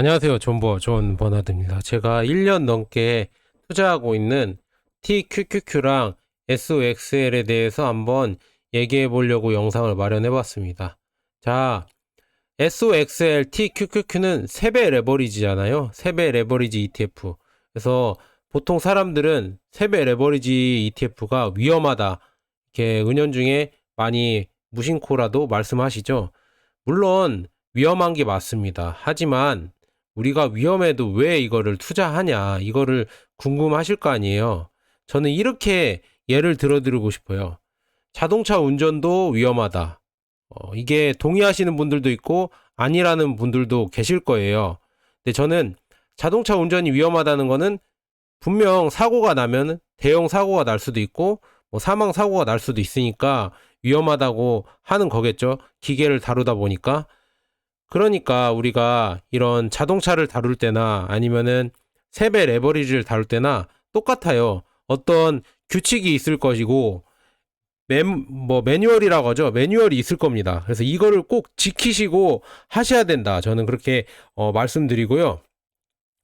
안녕하세요. 존버 존 버나드입니다. 제가 1년 넘게 투자하고 있는 TQQQ랑 SOXL에 대해서 한번 얘기해 보려고 영상을 마련해 봤습니다. 자, SOXL TQQQ는 3배 레버리지잖아요. 3배 레버리지 ETF. 그래서 보통 사람들은 3배 레버리지 ETF가 위험하다. 이렇게 은연중에 많이 무심코라도 말씀하시죠. 물론 위험한 게 맞습니다. 하지만 우리가 위험해도 왜 이거를 투자하냐, 이거를 궁금하실 거 아니에요. 저는 이렇게 예를 들어드리고 싶어요. 자동차 운전도 위험하다. 어, 이게 동의하시는 분들도 있고 아니라는 분들도 계실 거예요. 근데 저는 자동차 운전이 위험하다는 거는 분명 사고가 나면 대형 사고가 날 수도 있고 뭐 사망 사고가 날 수도 있으니까 위험하다고 하는 거겠죠. 기계를 다루다 보니까. 그러니까 우리가 이런 자동차를 다룰 때나 아니면은 세배 레버리지를 다룰 때나 똑같아요. 어떤 규칙이 있을 것이고 매, 뭐 매뉴얼이라고 하죠. 매뉴얼이 있을 겁니다. 그래서 이거를 꼭 지키시고 하셔야 된다. 저는 그렇게 어, 말씀드리고요.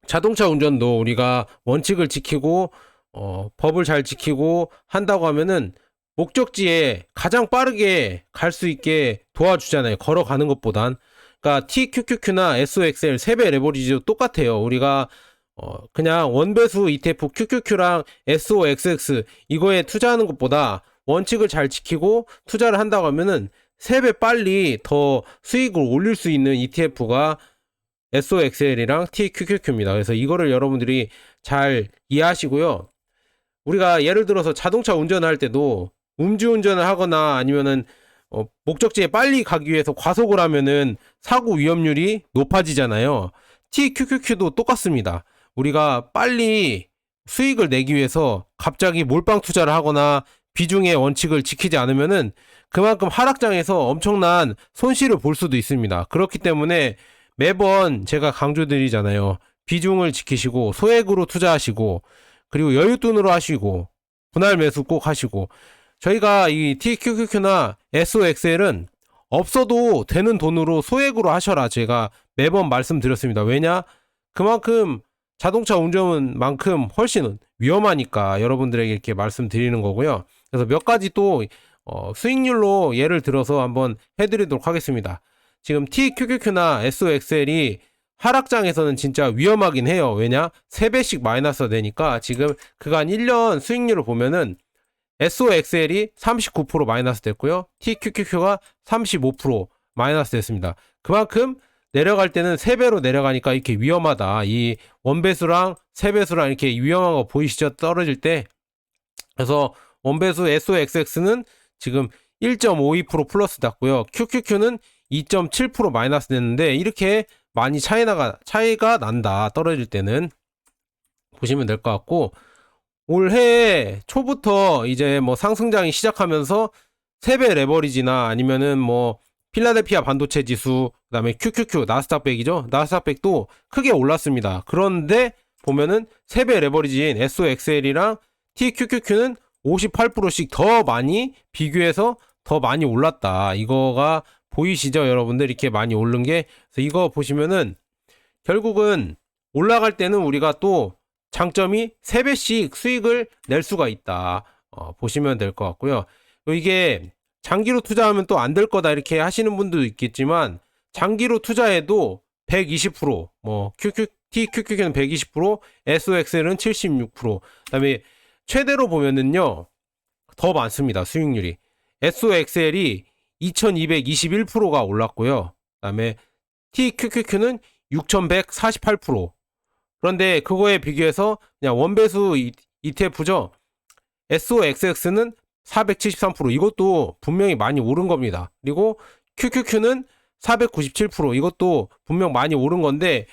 자동차 운전도 우리가 원칙을 지키고 어, 법을 잘 지키고 한다고 하면은 목적지에 가장 빠르게 갈 수 있게 도와주잖아요. 걸어가는 것보단. 그러니까 TQQQ나 SOXL 3배 레버리지도 똑같아요. 우리가 어, 그냥 원배수 ETF QQQ랑 SOXX 이거에 투자하는 것보다 원칙을 잘 지키고 투자를 한다고 하면은 3배 빨리 더 수익을 올릴 수 있는 ETF가 SOXL이랑 TQQQ입니다. 그래서 이거를 여러분들이 잘 이해하시고요. 우리가 예를 들어서 자동차 운전을 할 때도 음주운전을 하거나 아니면은 어, 목적지에 빨리 가기 위해서 과속을 하면은 사고 위험률이 높아지잖아요. TQQQ도 똑같습니다. 우리가 빨리 수익을 내기 위해서 갑자기 몰빵 투자를 하거나 비중의 원칙을 지키지 않으면은 그만큼 하락장에서 엄청난 손실을 볼 수도 있습니다. 그렇기 때문에 매번 제가 강조드리잖아요. 비중을 지키시고 소액으로 투자하시고 그리고 여윳돈으로 하시고 분할 매수 꼭 하시고 저희가 이 TQQQ나 SOXL은 없어도 되는 돈으로 소액으로 하셔라 제가 매번 말씀드렸습니다. 왜냐? 그만큼 자동차 운전만큼 훨씬 위험하니까 여러분들에게 이렇게 말씀드리는 거고요. 그래서 몇 가지 또 어, 수익률로 예를 들어서 한번 해드리도록 하겠습니다. 지금 TQQQ나 SOXL이 하락장에서는 진짜 위험하긴 해요. 왜냐? 3배씩 마이너스가 되니까 지금 그간 1년 수익률을 보면은 SOXL이 39% 마이너스 됐고요. TQQQ가 35% 마이너스 됐습니다. 그만큼 내려갈 때는 3배로 내려가니까 이렇게 위험하다. 이 원배수랑 세배수랑 이렇게 위험한 거 보이시죠? 떨어질 때. 그래서 원배수 SOXX는 지금 1.52% 플러스 났고요. QQQ는 2.7% 마이너스 됐는데 이렇게 많이 차이나가 차이가 난다. 떨어질 때는 보시면 될 것 같고 올해 초부터 이제 뭐 상승장이 시작하면서 세배 레버리지나 아니면은 뭐 필라델피아 반도체 지수 그다음에 QQQ 나스닥백이죠. 나스닥백도 크게 올랐습니다. 그런데 보면은 세배 레버리지인 SOXL이랑 TQQQ는 58%씩 더 많이 비교해서 더 많이 올랐다. 이거가 보이시죠, 여러분들? 이렇게 많이 오른 게. 그래서 이거 보시면은 결국은 올라갈 때는 우리가 또 장점이 3배씩 수익을 낼 수가 있다. 어, 보시면 될 것 같고요. 이게 장기로 투자하면 또 안 될 거다 이렇게 하시는 분도 있겠지만 장기로 투자해도 120%, 뭐 QQ, TQQ는 120%, SOXL은 76%. 그다음에 최대로 보면은요. 더 많습니다. 수익률이. SOXL이 2221%가 올랐고요. 그다음에 TQQQ는 6148%. 그런데 그거에 비교해서 그냥 원배수 ETF죠. SOXX는 473% 이것도 분명히 많이 오른 겁니다. 그리고 QQQ는 497% 이것도 분명 많이 오른 건데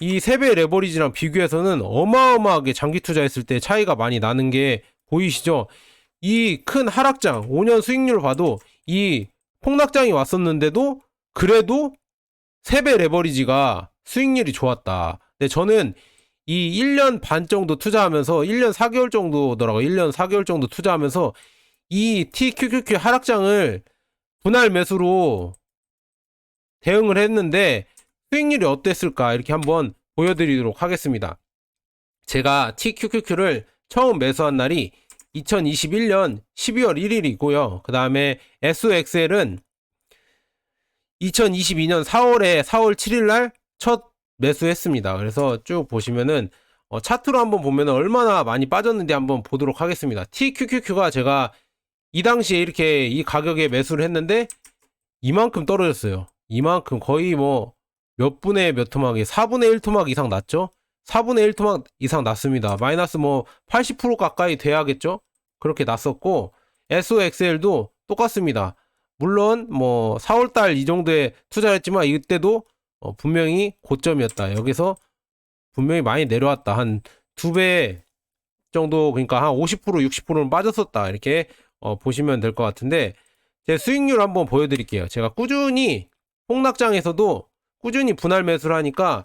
이 3배 레버리지랑 비교해서는 어마어마하게 장기 투자했을 때 차이가 많이 나는 게 보이시죠? 이 큰 하락장 5년 수익률 봐도 이 폭락장이 왔었는데도 그래도 3배 레버리지가 수익률이 좋았다. 근데 저는 이 1년 반 정도 투자하면서 1년 4개월 정도더라고요. 1년 4개월 정도 투자하면서 이 TQQQ 하락장을 분할 매수로 대응을 했는데 수익률이 어땠을까 이렇게 한번 보여드리도록 하겠습니다. 제가 TQQQ를 처음 매수한 날이 2021년 12월 1일이고요. 그 다음에 SOXL은 2022년 4월에 4월 7일 날 첫 매수했습니다. 그래서 쭉 보시면은 어, 차트로 한번 보면 얼마나 많이 빠졌는지 한번 보도록 하겠습니다. TQQQ가 제가 이 당시에 이렇게 이 가격에 매수를 했는데 이만큼 떨어졌어요. 이만큼 거의 뭐 몇 분의 몇 토막이 4분의 1 토막 이상 났죠? 4분의 1 토막 이상 났습니다. 마이너스 뭐 80% 가까이 돼야겠죠? 그렇게 났었고 SOXL도 똑같습니다. 물론 뭐 4월달 이 정도에 투자했지만 이때도 어, 분명히 고점이었다. 여기서 분명히 많이 내려왔다. 한 두 배 정도 그러니까 한 50% 60%는 빠졌었다. 이렇게 어, 보시면 될 것 같은데 제 수익률 한번 보여드릴게요. 제가 꾸준히 폭락장에서도 꾸준히 분할 매수를 하니까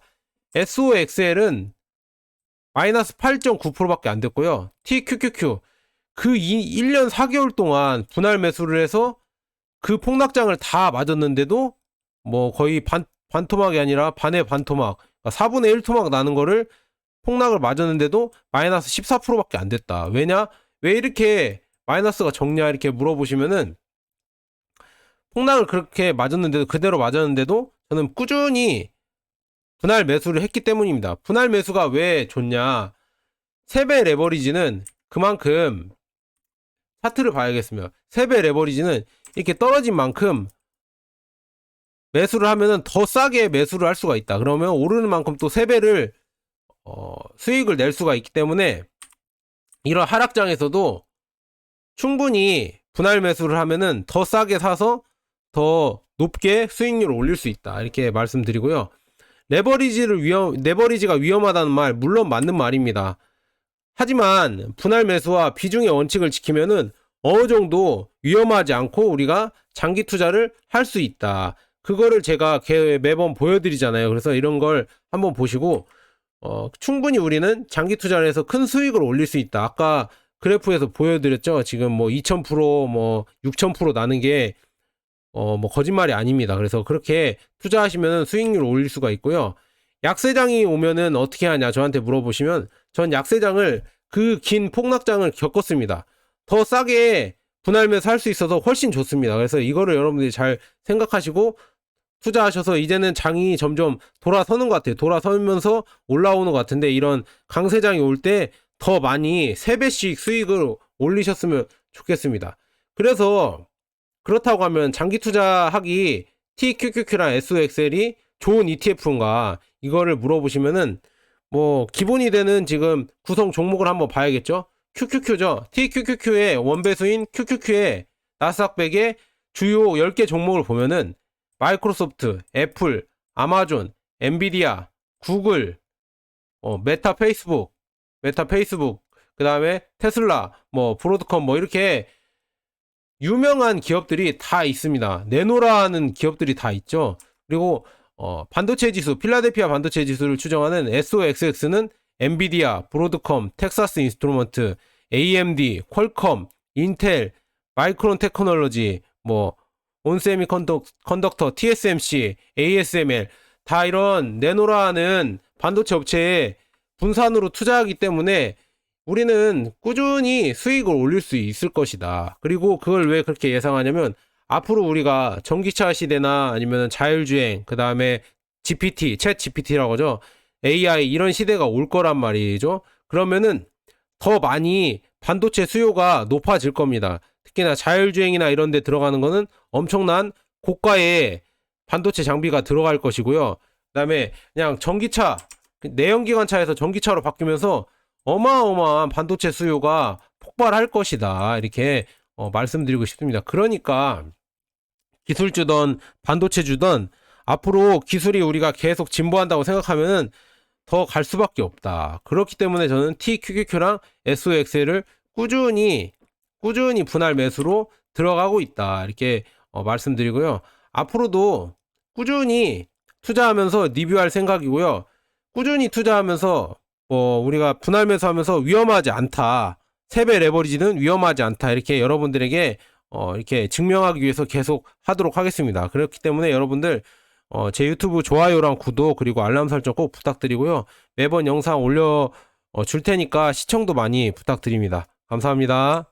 SOXL은 마이너스 8.9%밖에 안 됐고요. TQQQ 그 1년 4개월 동안 분할 매수를 해서 그 폭락장을 다 맞았는데도 뭐 거의 반, 반토막이 아니라 반의 반토막, 그러니까 4분의 1 토막 나는 거를 폭락을 맞았는데도 마이너스 14%밖에 안 됐다. 왜냐? 왜 이렇게 마이너스가 적냐? 이렇게 물어보시면은 폭락을 그렇게 맞았는데도 그대로 맞았는데도 저는 꾸준히 분할 매수를 했기 때문입니다. 분할 매수가 왜 좋냐? 세배 레버리지는 그만큼 차트를 봐야겠습니다. 세배 레버리지는 이렇게 떨어진 만큼 매수를 하면은 더 싸게 매수를 할 수가 있다. 그러면 오르는 만큼 또 세배를 어, 수익을 낼 수가 있기 때문에 이런 하락장에서도 충분히 분할 매수를 하면은 더 싸게 사서 더 높게 수익률을 올릴 수 있다. 이렇게 말씀드리고요. 레버리지를 위험, 레버리지가 위험하다는 말, 물론 맞는 말입니다. 하지만 분할 매수와 비중의 원칙을 지키면은 어느 정도 위험하지 않고 우리가 장기 투자를 할 수 있다. 그거를 제가 개- 매번 보여드리잖아요. 그래서 이런 걸 한번 보시고, 어, 충분히 우리는 장기 투자를 해서 큰 수익을 올릴 수 있다. 아까 그래프에서 보여드렸죠. 지금 뭐 2000%, 뭐 6000% 나는 게, 어, 뭐 거짓말이 아닙니다. 그래서 그렇게 투자하시면 수익률을 올릴 수가 있고요. 약세장이 오면은 어떻게 하냐 저한테 물어보시면 전 약세장을 그 긴 폭락장을 겪었습니다. 더 싸게 분할매수 할 수 있어서 훨씬 좋습니다. 그래서 이거를 여러분들이 잘 생각하시고 투자하셔서 이제는 장이 점점 돌아서는 것 같아요. 돌아서면서 올라오는 것 같은데 이런 강세장이 올 때 더 많이 3배씩 수익을 올리셨으면 좋겠습니다. 그래서 그렇다고 하면 장기 투자하기 TQQQ랑 SOXL이 좋은 ETF인가 이거를 물어보시면은 뭐 기본이 되는 지금 구성 종목을 한번 봐야겠죠. QQQ죠. TQQQ의 원배수인 QQQ의 나스닥 백의 주요 10개 종목을 보면은 마이크로소프트, 애플, 아마존, 엔비디아, 구글, 어, 메타 페이스북, 메타 페이스북, 그 다음에 테슬라, 뭐 브로드컴 뭐 이렇게 유명한 기업들이 다 있습니다. 네노라는 기업들이 다 있죠. 그리고 어, 반도체 지수, 필라델피아 반도체 지수를 추정하는 SOXX는 엔비디아, 브로드컴, 텍사스 인스트루먼트, AMD, 퀄컴, 인텔, 마이크론 테크놀로지, 뭐 온세미 컨덕, 컨덕터, TSMC, ASML 다 이런 네노라는 반도체 업체에 분산으로 투자하기 때문에 우리는 꾸준히 수익을 올릴 수 있을 것이다. 그리고 그걸 왜 그렇게 예상하냐면 앞으로 우리가 전기차 시대나 아니면 자율주행, 그 다음에 GPT, 챗 GPT라고 하죠. AI 이런 시대가 올 거란 말이죠. 그러면은 더 많이 반도체 수요가 높아질 겁니다. 특히나 자율주행이나 이런 데 들어가는 거는 엄청난 고가의 반도체 장비가 들어갈 것이고요. 그다음에 그냥 전기차 내연기관차에서 전기차로 바뀌면서 어마어마한 반도체 수요가 폭발할 것이다. 이렇게 어, 말씀드리고 싶습니다. 그러니까 기술주든 반도체주든 앞으로 기술이 우리가 계속 진보한다고 생각하면은 더 갈 수밖에 없다. 그렇기 때문에 저는 TQQQ랑 SOXL을 꾸준히 꾸준히 분할 매수로 들어가고 있다. 이렇게 어, 말씀드리고요. 앞으로도 꾸준히 투자하면서 리뷰할 생각이고요. 꾸준히 투자하면서 뭐 우리가 분할 매수하면서 위험하지 않다. 세배 레버리지는 위험하지 않다. 이렇게 여러분들에게 어, 이렇게 증명하기 위해서 계속 하도록 하겠습니다. 그렇기 때문에 여러분들 어, 제 유튜브 좋아요랑 구독 그리고 알람 설정 꼭 부탁드리고요. 매번 영상 올려 어, 줄 테니까 시청도 많이 부탁드립니다. 감사합니다.